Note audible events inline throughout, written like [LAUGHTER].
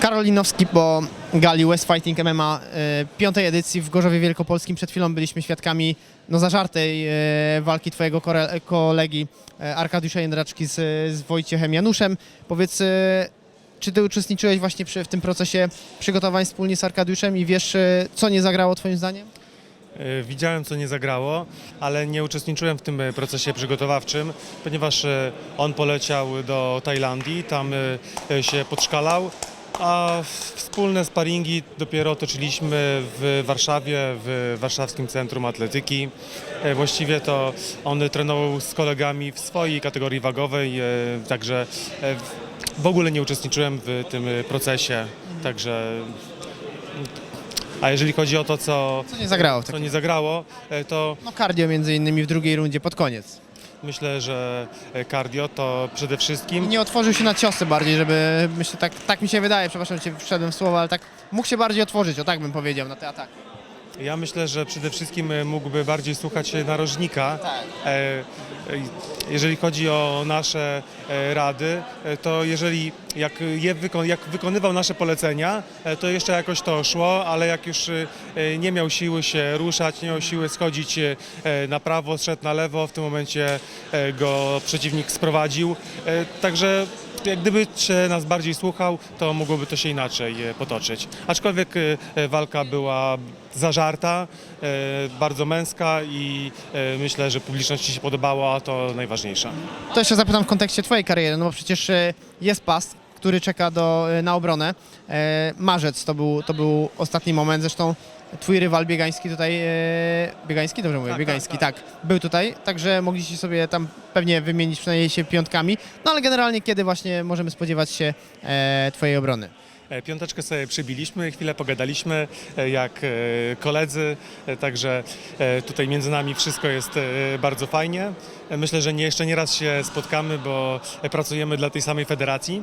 Karolinowski po gali West Fighting MMA e, piątej edycji w Gorzowie Wielkopolskim. Przed chwilą byliśmy świadkami no, zażartej e, walki twojego kolegi e, Arkadiusza Jędraczki z, z Wojciechem Januszem. Powiedz, czy ty uczestniczyłeś właśnie przy, w tym procesie przygotowań wspólnie z Arkadiuszem i wiesz, co nie zagrało twoim zdaniem? Widziałem, co nie zagrało, ale nie uczestniczyłem w tym procesie przygotowawczym, ponieważ on poleciał do Tajlandii, tam się podszkalał, a wspólne sparingi dopiero toczyliśmy w Warszawie, w Warszawskim Centrum Atletyki. E, Właściwie to on trenował z kolegami w swojej kategorii wagowej, e, także e, w- ogóle nie uczestniczyłem w tym procesie, także... A jeżeli chodzi o to, co, Co nie zagrało w co takim nie zagrało, to No cardio między innymi w drugiej rundzie pod koniec. Myślę, że cardio to przede wszystkim. nie otworzył się na ciosy bardziej, żeby, myślę, tak, tak mi się wydaje, przepraszam, że cię wszedłem w ale tak mógł się bardziej otworzyć, o tak bym powiedział, na te ataki. Ja myślę, że przede wszystkim e, mógłby bardziej słuchać e, narożnika. E, Jeżeli chodzi o nasze rady, to jeżeli jak, je jak wykonywał nasze polecenia, to jeszcze jakoś to szło, ale jak już nie miał siły się ruszać, nie miał siły schodzić na prawo, szedł na lewo, w tym momencie go przeciwnik sprowadził. Także jak gdyby się nas bardziej słuchał, to mogłoby to się inaczej e, potoczyć. Aczkolwiek e, walka była zażarta, e, bardzo męska i e, myślę, że publiczności się podobała, a to najważniejsze. To jeszcze zapytam w kontekście twojej kariery, no bo przecież e, jest pas, który czeka do, e, na obronę. E, Marzec to był, to był ostatni moment, zresztą twój rywal Biegański tutaj, e, Biegański, dobrze mówię, Tak, Biegański, tak, tak, był tutaj, także mogliście sobie tam pewnie wymienić przynajmniej się piątkami, no ale generalnie kiedy właśnie możemy spodziewać się e, twojej obrony? E, Piąteczkę sobie przybiliśmy, chwilę pogadaliśmy e, jak e, koledzy, e, także e, tutaj między nami wszystko jest e, bardzo fajnie. E, Myślę, że nie, jeszcze nie raz się spotkamy, bo e, pracujemy dla tej samej federacji.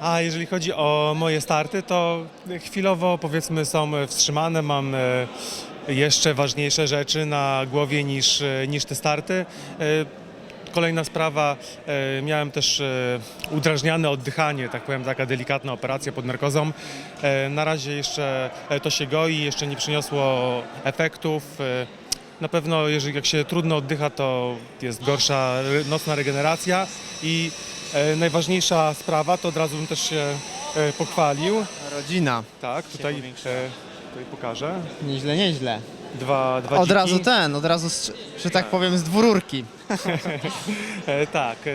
A jeżeli chodzi o moje starty, to chwilowo powiedzmy są wstrzymane. Mam e, jeszcze ważniejsze rzeczy na głowie niż, e, niż te starty. E, Kolejna sprawa, miałem też udrażniane oddychanie, tak powiem, taka delikatna operacja pod narkozą. Na razie jeszcze to się goi, jeszcze nie przyniosło efektów. Na pewno, jeżeli jak się trudno oddycha, to jest gorsza nocna regeneracja i najważniejsza sprawa, to od razu bym też się e, pochwalił. Rodzina, Tak, tutaj, e, tutaj pokażę. nieźle, nieźle. Dwa, dwa Od dziki. razu ten, od razu, z, że tak powiem, z dwururki. [LAUGHS] E, tak. E,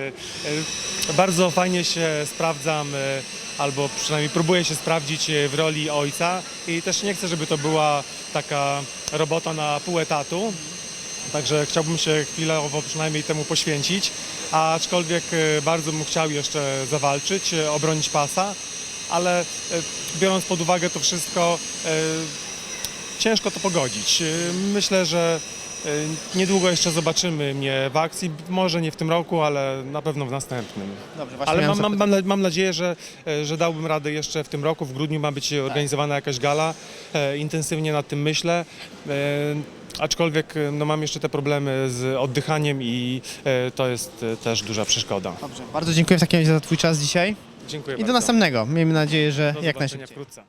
e, bardzo fajnie się sprawdzam, e, albo przynajmniej próbuję się sprawdzić e, w roli ojca i też nie chcę, żeby to była taka robota na pół etatu. Także chciałbym się chwilowo przynajmniej temu poświęcić, aczkolwiek e, bardzo bym chciał jeszcze zawalczyć, e, obronić pasa, ale e, biorąc pod uwagę to wszystko, ciężko to pogodzić. Myślę, że niedługo jeszcze zobaczymy mnie w akcji, może nie w tym roku, ale na pewno w następnym. Dobrze, Ale mam, mam, mam, mam nadzieję, że, że dałbym radę jeszcze w tym roku, w grudniu ma być organizowana jakaś gala. Intensywnie nad tym myślę. Aczkolwiek e, no, mam jeszcze te problemy z oddychaniem i e, to jest e, też duża przeszkoda. Dobrze, bardzo dziękuję w takim razie za twój czas dzisiaj Dziękuję i do bardzo. następnego. Miejmy nadzieję, że Do jak zobaczenia najszybciej. wkrótce.